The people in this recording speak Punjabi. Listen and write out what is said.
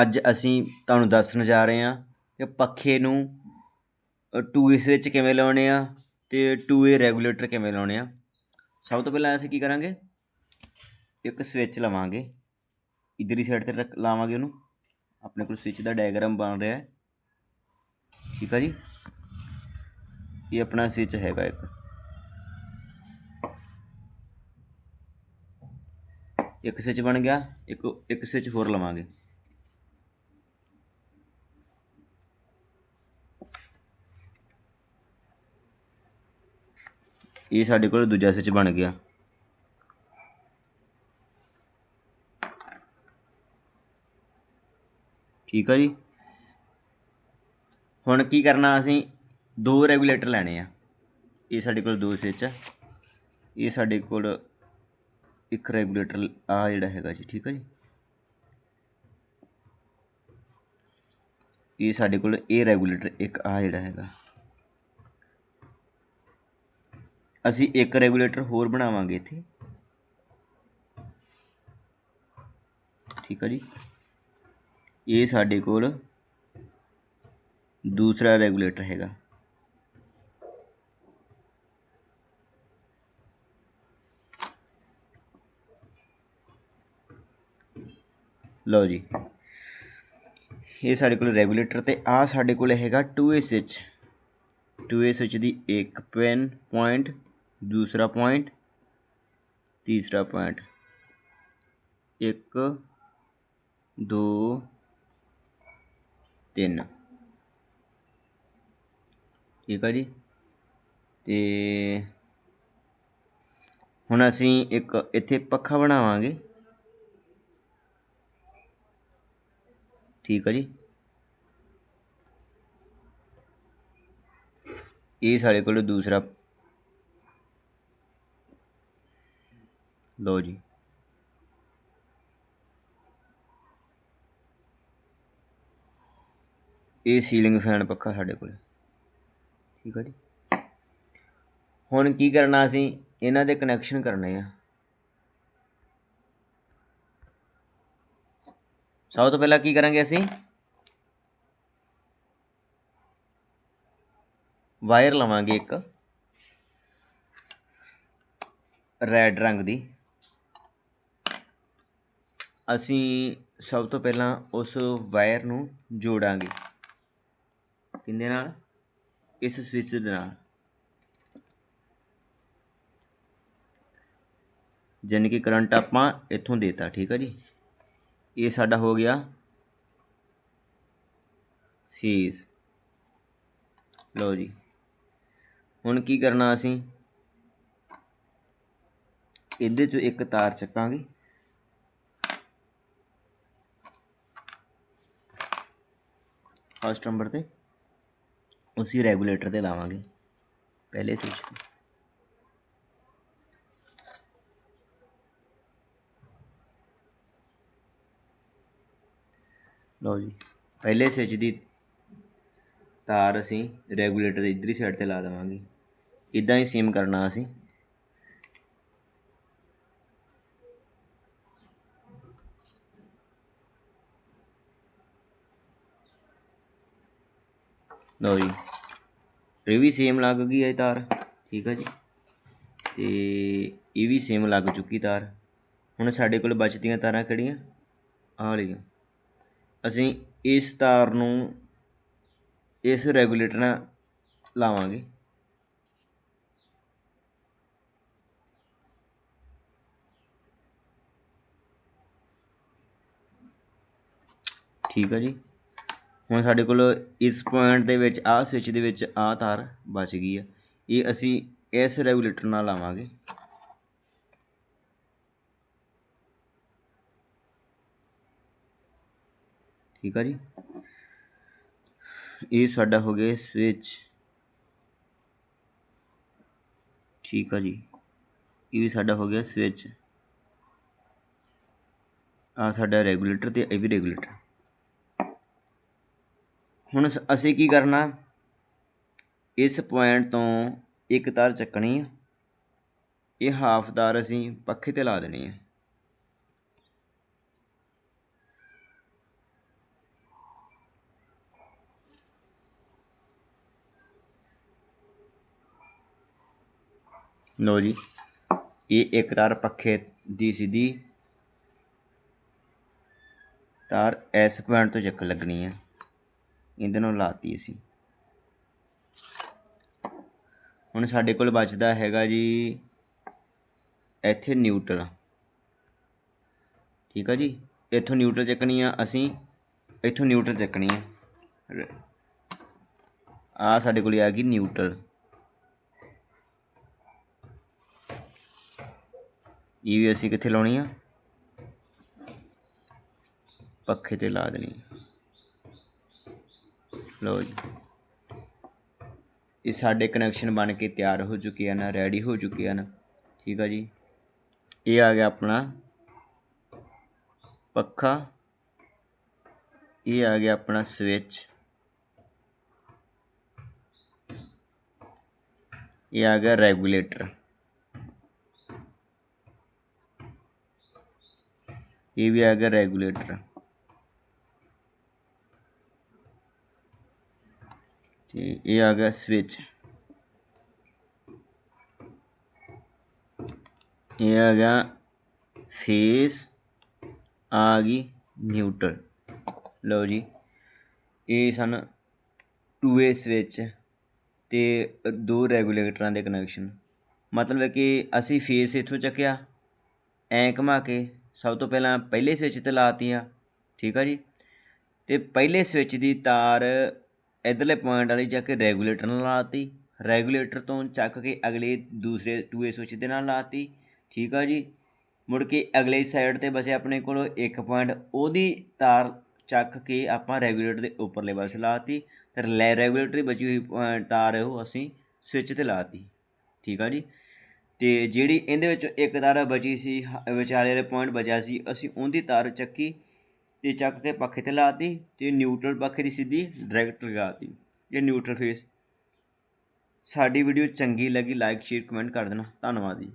ਅੱਜ ਅਸੀਂ ਤੁਹਾਨੂੰ ਦੱਸਣ ਜਾ ਰਹੇ ਹਾਂ ਕਿ ਪੱਖੇ ਨੂੰ ਟੂ 2A ਸਵਿਚ ਕਿਵੇਂ ਲਾਉਣੇ ਆ ਤੇ 2A ਰੈਗੂਲੇਟਰ ਕਿਵੇਂ ਲਾਉਣੇ ਆ। ਸਭ ਤੋਂ ਪਹਿਲਾਂ ਅਸੀਂ ਕੀ ਕਰਾਂਗੇ? ਇੱਕ ਸਵਿਚ ਲਵਾਂਗੇ। ਇਧਰਲੀ ਸਾਈਡ ਤੇ ਰੱਖ, ਲਾਵਾਂਗੇ ਉਹਨੂੰ। ਆਪਣੇ ਕੋਲ ਸਵਿਚ ਦਾ ਡਾਇਗਰਾਮ ਬਣ ਰਿਹਾ ਹੈ। ਠੀਕ ਆ ਜੀ? ਇਹ ਆਪਣਾ ਸਵਿਚ ਹੈਗਾ ਇੱਕ। ਇੱਕ ਸਵਿਚ ਬਣ ਗਿਆ, ਇੱਕ ਇੱਕ ਸਵਿਚ ਹੋਰ ਲਵਾਂਗੇ। ਇਹ ਸਾਡੇ ਕੋਲ ਦੂਜਾ ਸਵਿਚ ਬਣ ਗਿਆ। ਠੀਕ ਆ ਜੀ? ਹੁਣ ਕੀ ਕਰਨਾ ਅਸੀਂ? ਦੋ ਰੈਗੂਲੇਟਰ ਲੈਣੇ ਆ। ਇਹ ਸਾਡੇ ਕੋਲ ਦੋ ਸਵਿਚ ਆ। ਇਹ ਸਾਡੇ ਕੋਲ ਇੱਕ ਰੈਗੂਲੇਟਰ ਆ ਜਿਹੜਾ ਹੈਗਾ ਜੀ, ਠੀਕ ਹੈ ਜੀ? ਇਹ ਸਾਡੇ ਕੋਲ ਇਹ ਰੈਗੂਲੇਟਰ ਇੱਕ ਆ ਜਿਹੜਾ ਹੈਗਾ। ਅਸੀਂ ਇੱਕ ਰੈਗੂਲੇਟਰ ਹੋਰ ਬਣਾਵਾਂਗੇ ਇੱਥੇ। ਠੀਕ ਆ ਜੀ। ਇਹ ਸਾਡੇ ਕੋਲ ਦੂਸਰਾ ਰੈਗੂਲੇਟਰ ਹੈਗਾ। ਲਓ ਜੀ। ਇਹ ਸਾਡੇ ਕੋਲ ਰੈਗੂਲੇਟਰ ਤੇ ਆ ਸਾਡੇ ਕੋਲ ਹੈਗਾ 2A ਸਵਿਚ 2A ਸਵਿਚ ਦੀ ਇੱਕ ਪੈਨ ਪੁਆਇੰਟ ਦੂਸਰਾ ਪੁਆਇੰਟ ਤੀਸਰਾ ਪੁਆਇੰਟ 1 2 3 ਠੀਕ ਆ ਜੀ? ਤੇ ਹੁਣ ਅਸੀਂ ਇੱਕ ਇੱਥੇ ਪੱਖਾ ਬਣਾਵਾਂਗੇ। ਠੀਕ ਆ ਜੀ? ਇਹ ਸਾਡੇ ਕੋਲ ਦੂਸਰਾ ਲਓ ਜੀ। ਇਹ ਸੀਲਿੰਗ ਫੈਨ ਪੱਖਾ ਸਾਡੇ ਕੋਲ। ਠੀਕ ਆ ਜੀ। ਹੁਣ ਕੀ ਕਰਨਾ ਅਸੀਂ? ਇਹਨਾਂ ਦੇ ਕਨੈਕਸ਼ਨ ਕਰਨੇ ਆ। ਸਭ ਤੋਂ ਪਹਿਲਾਂ ਕੀ ਕਰਾਂਗੇ ਅਸੀਂ? ਵਾਇਰ ਲਵਾਂਗੇ ਇੱਕ। ਰੈੱਡ ਰੰਗ ਦੀ। ਅਸੀਂ ਸਭ ਤੋਂ ਪਹਿਲਾਂ ਉਸ ਵਾਇਰ ਨੂੰ ਜੋੜਾਂਗੇ। ਕਿੰਦੇ ਨਾਲ? ਇਸ ਸਵਿਚ ਦੇ ਨਾਲ। ਜਾਣੀ ਕਿ ਕਰੰਟ ਆਪਾਂ ਇੱਥੋਂ ਦੇਤਾ, ਠੀਕ ਹੈ ਜੀ? ਇਹ ਸਾਡਾ ਹੋ ਗਿਆ ਫੀਸ ਲਓ ਜੀ। ਹੁਣ ਕੀ ਕਰਨਾ ਅਸੀਂ? ਇਹਦੇ ਚੋਂ ਇੱਕ ਤਾਰ ਚੱਕਾਂਗੇ। ਫਸਟ ਨੰਬਰ ਤੇ, ਉਸੇ ਰੈਗੂਲੇਟਰ ਤੇ ਲਾਵਾਂਗੇ। ਪਹਿਲੇ ਸਵਿਚ ਤੇ। ਲਓ ਜੀ, ਪਹਿਲੇ ਸਵਿਚ ਦੀ ਤਾਰ ਅਸੀਂ ਰੈਗੂਲੇਟਰ ਦੇ ਇਧਰਲੀ ਸਾਈਡ ਤੇ ਲਾ ਦੇਵਾਂਗੇ। ਇਦਾਂ ਹੀ ਸੇਮ ਕਰਨਾ ਅਸੀਂ। ਲਓ ਜੀ। ਇਹ ਵੀ ਸੇਮ ਲੱਗ ਗਈ ਹੈ ਤਾਰ। ਠੀਕ ਹੈ ਜੀ। ਤੇ ਇਹ ਵੀ ਸੇਮ ਲੱਗ ਚੁੱਕੀ ਤਾਰ। ਹੁਣ ਸਾਡੇ ਕੋਲ ਬਚਦੀਆਂ ਤਾਰਾਂ ਕਿਹੜੀਆਂ? ਆਹ ਵਾਲੀਆਂ ਅਸੀਂ ਇਸ ਤਾਰ ਨੂੰ ਇਸ ਰੈਗੂਲੇਟਰ ਨਾਲ ਲਾਵਾਂਗੇ। ਠੀਕ ਹੈ ਜੀ। ਹੁਣ ਸਾਡੇ ਕੋਲ ਇਸ ਪੁਆਇੰਟ ਦੇ ਵਿੱਚ, ਆਹ ਸਵਿਚ ਦੇ ਵਿੱਚ ਆਹ ਤਾਰ ਬਚ ਗਈ ਆ। ਇਹ ਅਸੀਂ ਇਸ ਰੈਗੂਲੇਟਰ ਨਾਲ ਲਾਵਾਂਗੇ। ਠੀਕ ਆ ਜੀ? ਇਹ ਸਾਡਾ ਹੋ ਗਿਆ ਸਵਿਚ ਠੀਕ ਆ ਜੀ। ਇਹ ਵੀ ਸਾਡਾ ਹੋ ਗਿਆ ਸਵਿਚ ਆ ਸਾਡਾ ਰੈਗੂਲੇਟਰ ਤੇ ਇਹ ਵੀ ਰੈਗੂਲੇਟਰ ਹੁਣ ਅਸੀਂ ਕੀ ਕਰਨਾ? ਇਸ ਪੁਆਇੰਟ ਤੋਂ ਇੱਕ ਤਾਰ ਚੱਕਣੀ ਹੈ ਇਹ ਹਾਫ ਤਾਰ ਅਸੀਂ ਪੱਖੇ ਤੇ ਲਾ ਦੇਣੀ ਹੈ ਲੋ ਜੀ, ਇਹ ਇੱਕ ਤਾਰ ਪੱਖੇ ਦੀ ਸਿੱਧੀ ਤਾਰ ਇਸ ਪੁਆਇੰਟ ਤੋਂ ਚੱਕ ਲੱਗਣੀ ਹੈ ਇਹਦੇ ਨਾਲ ਲਾਤੀ ਅਸੀਂ। ਹੁਣ ਸਾਡੇ ਕੋਲ ਬਚਦਾ ਹੈਗਾ ਜੀ ਇੱਥੇ ਨਿਊਟਰਲ ਠੀਕ ਆ ਜੀ? ਇੱਥੋਂ ਨਿਊਟਰਲ ਚੱਕਣੀ ਆ ਅਸੀਂ, ਇੱਥੋਂ ਨਿਊਟਰਲ ਚੱਕਣੀ ਆ। ਆ ਸਾਡੇ ਕੋਲ ਆ ਗਈ ਨਿਊਟਰਲ ਇਹ ਵੀ ਅਸੀਂ ਕਿੱਥੇ ਲਾਉਣੀ ਆ? ਪੱਖੇ ਤੇ ਲਾ ਦੇਣੀ ਲਓ ਜੀ। ਇਹ ਸਾਡੇ ਕਨੈਕਸ਼ਨ ਬਣ ਕੇ ਤਿਆਰ ਹੋ ਚੁੱਕੇ ਹਨ ਰੈਡੀ ਹੋ ਚੁੱਕੇ ਹਨ। ਠੀਕ ਆ ਜੀ। ਇਹ ਆ ਗਿਆ ਆਪਣਾ ਪੱਖਾ। ਇਹ ਆ ਗਿਆ ਆਪਣਾ ਸਵਿਚ ਇਹ ਆ ਗਿਆ ਰੈਗੂਲੇਟਰ ਇਹ ਵੀ ਆ ਗਿਆ ਰੈਗੂਲੇਟਰ ਤੇ ਇਹ ਆ ਗਿਆ ਸਵਿਚ ਇਹ ਆ ਗਿਆ ਫੇਸ ਆ ਗਈ ਨਿਊਟਰਲ ਲਓ ਜੀ, ਇਹ ਸਨ 2A ਸਵਿਚ ਤੇ ਦੋ ਰੈਗੂਲੇਟਰਾਂ ਦੇ ਕਨੈਕਸ਼ਨ ਮਤਲਬ ਕਿ ਅਸੀਂ ਫੇਸ ਇੱਥੋਂ ਚੱਕਿਆ, ਐਂ ਘੁਮਾ ਕੇ ਸਭ ਤੋਂ ਪਹਿਲਾਂ ਪਹਿਲੇ ਸਵਿਚ ਤੇ ਲਾਤੀਆਂ ਠੀਕ ਆ ਜੀ? ਤੇ ਪਹਿਲੇ ਸਵਿਚ ਦੀ ਤਾਰ ਇਧਰਲੇ ਪੁਆਇੰਟ ਵਾਲੀ ਚੱਕ ਕੇ ਰੈਗੂਲੇਟਰ ਨਾਲ ਲਾਤੀ। ਰੈਗੂਲੇਟਰ ਤੋਂ ਚੱਕ ਕੇ ਅਗਲੇ ਦੂਸਰੇ ਟੂਏ ਸਵਿਚ ਦੇ ਨਾਲ ਲਾਤੀ। ਠੀਕ ਆ ਜੀ? ਮੁੜ ਕੇ ਅਗਲੇ ਸਾਈਡ ਤੇ ਬਸੇ ਆਪਣੇ ਕੋਲ ਇੱਕ ਪੁਆਇੰਟ ਉਹਦੀ ਤਾਰ ਚੱਕ ਕੇ ਆਪਾਂ ਰੈਗੂਲੇਟਰ ਦੇ ਉੱਪਰਲੇ ਪਾਸੇ ਲਾਤੀ। ਤੇ ਲੈ ਰੈਗੂਲੇਟਰ ਦੀ ਬਚੀ ਹੋਈ ਤਾਰ ਉਹ ਅਸੀਂ ਸਵਿਚ ਤੇ ਲਾਤੀ। ਠੀਕ ਆ ਜੀ? ਤੇ ਜਿਹੜੀ ਇਹਦੇ ਵਿੱਚ ਇੱਕ ਤਾਰ ਬਚੀ ਸੀ, ਵਿਚਾਲੇ ਵਾਲੇ ਪੁਆਇੰਟ ਬਚਿਆ ਸੀ, ਅਸੀਂ ਉਹਦੀ ਤਾਰ ਚੱਕੀ। ਤੇ ਚੱਕ ਕੇ ਪੱਖੇ ਤੇ ਲਾਤੀ ਤੇ ਨਿਊਟਰਲ ਪੱਖੇ ਦੀ ਸਿੱਧੀ ਡਾਇਰੈਕਟ ਲਗਾਤੀ। ਇਹ ਨਿਊਟਰਲ ਫੇਸ ਸਾਡੀ ਵੀਡੀਓ ਚੰਗੀ ਲੱਗੀ ਲਾਈਕ ਸ਼ੇਅਰ ਕਮੈਂਟ ਕਰ ਦੇਣਾ। ਧੰਨਵਾਦ ਜੀ।